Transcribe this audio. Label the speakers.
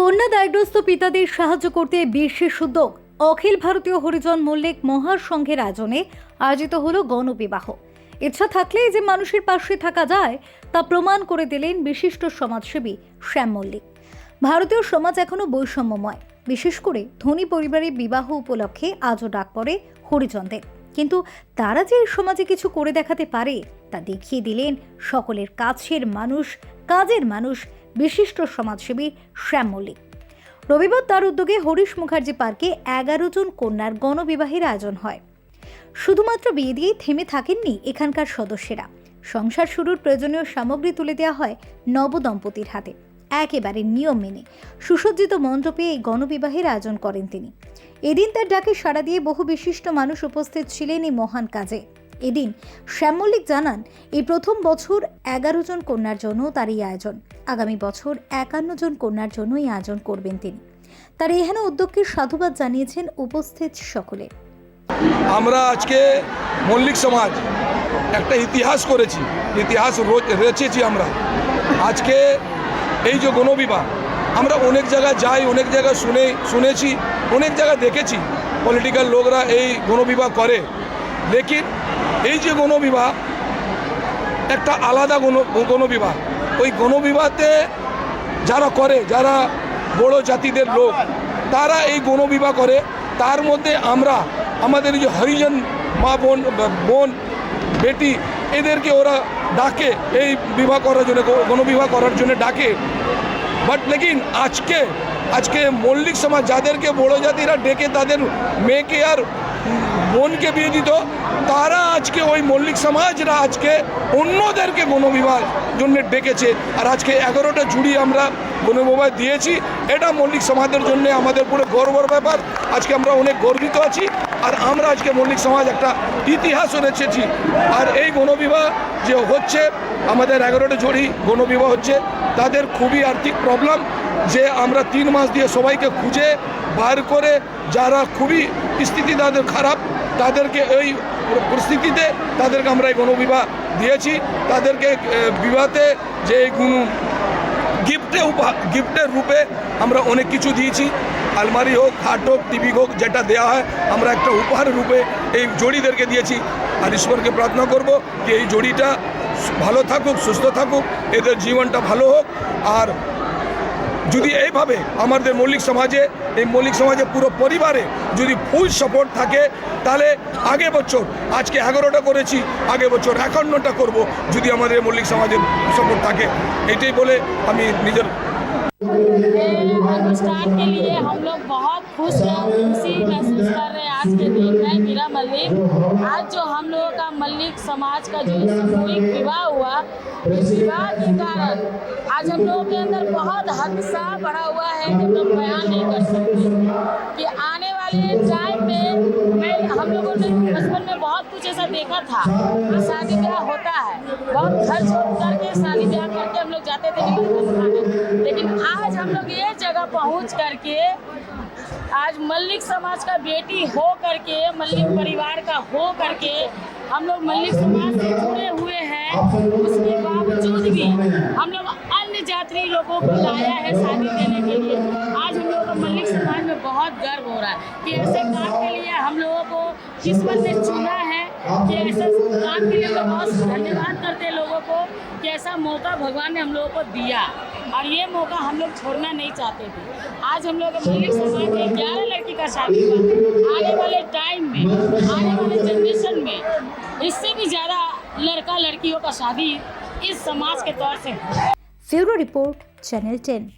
Speaker 1: কন্যা দায়গ্রস্ত পিতাদের সাহায্য করতে বিশেষ উদ্যোগ অখিল ভারতীয় হরিজন মল্লিক মহাসংঘের আয়োজনে আয়োজিত হলো গণবিবাহ। ইচ্ছা থাকলেই যে মানুষের পাশে থাকা যায়, তা প্রমাণ করে দিলেন বিশিষ্ট সমাজসেবী শ্যাম মল্লিক। ভারতীয় সমাজ এখনও বৈষম্যময়। বিশেষ করে ধনী পরিবারের বিবাহ উপলক্ষে আজও ডাক পড়ে হরিজনদের। কিন্তু তারা যে সমাজে কিছু করে দেখাতে পারে, তা দেখিয়ে দিলেন সকলের কাছের মানুষ, কাজের মানুষ বিশিষ্ট সমাজসেবী শ্যাম মল্লিক। রবিবার তার উদ্যোগে হরিশ মুখার্জি পার্কে এগারো জন কন্যার গণবিবাহের আয়োজন হয়। শুধুমাত্র বিয়ে দিয়েই থেমে থাকেননি এখানকার সদস্যেরা। সংসার শুরুর প্রয়োজনীয় সামগ্রী তুলে দেওয়া হয় নবদম্পতির হাতে। একেবারে নিয়ম মেনে সুসজ্জিত মণ্ডপে এই গণবিবাহের আয়োজন করেন তিনি। এদিন তার ডাকে সাড়া দিয়ে বহু বিশিষ্ট মানুষ উপস্থিত ছিলেন এই মহান কাজে। এদিন শ্যাম মল্লিক জানান, এই প্রথম বছর এগারো জন কন্যার জন্য তার এই আয়োজন। আগামী বছর একান্ন জন কন্যার জন্য এই আয়োজন করবেন তিনি। তার এহেন উদ্যোগকে সাধুবাদ জানিয়েছেন উপস্থিত সকলে।
Speaker 2: আমরা আজকে মল্লিক সমাজ একটা ইতিহাস করেছি, ইতিহাস রচেছি আমরা। আজকে এই যে গণবিবাহ আমরা অনেক জায়গায় যাই, অনেক জায়গায় শুনে, শুনেছি, অনেক জায়গায় দেখেছি, পলিটিক্যাল লোকরা এই গণবিবাহ করে। লেকিন এই যে গণবিবাহ, একটা আলাদা গণ গণবিবাহ। ওই গণবিবাহতে যারা করে, যারা বড় জাতিদের লোক, তারা এই গণবিবাহ করে। তার মধ্যে আমরা, আমাদের যে হরিজন মা বোন বোন, বেটি, এদেরকে ওরা ডাকে, এই বিবাহ করার জন্য, গণবিবাহ করার জন্য ডাকে। বাট লেকিন আজকে আজকে মল্লিক সমাজ, যাদেরকে বড় জাতিরা ডেকে, তাদের মেয়েকে আর বোনকে বিয়ে দিত, তারা আজকে ওই মল্লিক সমাজরা আজকে অন্যদেরকে গণবিবাহ জন্য ডেকেছে। আর আজকে এগারোটা জুড়ি আমরা গণবিবাহ দিয়েছি, এটা মল্লিক সমাজের জন্য আমাদের পুরো গর্বর ব্যাপার। আজকে আমরা অনেক গর্বিত আছি, আর আমরা আজকে মল্লিক সমাজ একটা ইতিহাস রেখেছি আর এই গণবিবাহ যে হচ্ছে, আমাদের এগারোটা জুড়ি গণবিবাহ হচ্ছে, তাদের খুবই আর্থিক প্রবলেম, যে আমরা তিন মাস দিয়ে সবাইকে খুঁজে বার করে যারা খুবই স্থিতি তাদের খারাপ, তাদেরকে এই পরিস্থিতিতে তাদেরকে আমরা এই গণবিবাহ দিয়েছি। তাদেরকে বিবাহতে যে এই গিফটে গিফটের রূপে আমরা অনেক কিছু দিয়েছি। আলমারি হোক, খাট হোক টিভি হোক, যেটা দেওয়া হয়, আমরা একটা উপহার রূপে এই জড়িদেরকে দিয়েছি। আর ঈশ্বরকে প্রার্থনা করব যে এই জড়িটা ভালো থাকুক, সুস্থ থাকুক, এদের জীবনটা ভালো হোক। আর যদি এইভাবে আমাদের মৌলিক সমাজে এই মৌলিক সমাজে পুরো পরিবারে যদি ফুল সাপোর্ট থাকে তাহলে আগে বছর আজকে এগারোটা করেছি আগে বছর একান্নটা করব যদি আমাদের মৌলিক সমাজের সাপোর্ট থাকে এটাই বলে আমি নিজের
Speaker 3: अनुष्ठान के लिए हम लोग बहुत खुश हैं खुशी महसूस कर रहे हैं आज के दिन में मीरा मल्लिक आज जो हम लोगों का मल्लिक समाज का जो विवाह हुआ, इस विवाह के कारण आज हम लोगों के अंदर बहुत हदसा बढ़ा हुआ है कि हम लोग बयान नहीं कर सकते कि आने वाले टाइम में मैं, हम लोगों ने बचपन में बहुत कुछ ऐसा देखा था। कि शादी ब्याह होता है। बहुत खर्च करके, शादी ब्याह करके हम लोग जाते थे लेकिन आज हम लोग ये जगह पहुँच करके, आज मल्लिक समाज का बेटी हो करके मल्लिक परिवार का हो करके हम लोग मल्लिक समाज से जुड़े हुए हैं। उसके बावजूद भी हम लोग अन्य जाति लोगों को लाया है शादी देने के लिए। आज हम लोगों को मल्लिक समाज में बहुत गर्व हो रहा है कि ऐसे काम के लिए हम लोगों को किस्मत ने चुना है। कि ऐसे काम के लिए लोग बहुत धन्यवाद करते हैं लोगों को कि ऐसा मौका भगवान ने हम लोगों को दिया। और ये मौका हम लोग छोड़ना नहीं चाहते थे। आज हम लोग मल्लिक समाज में ग्यारह का शादी आने वाले टाइम में, आने वाले जनरेशन में, इससे भी ज़्यादा लड़का लड़कियों का शादी इस समाज के तौर से
Speaker 1: ब्यूरो रिपोर्ट, चैनल टेन।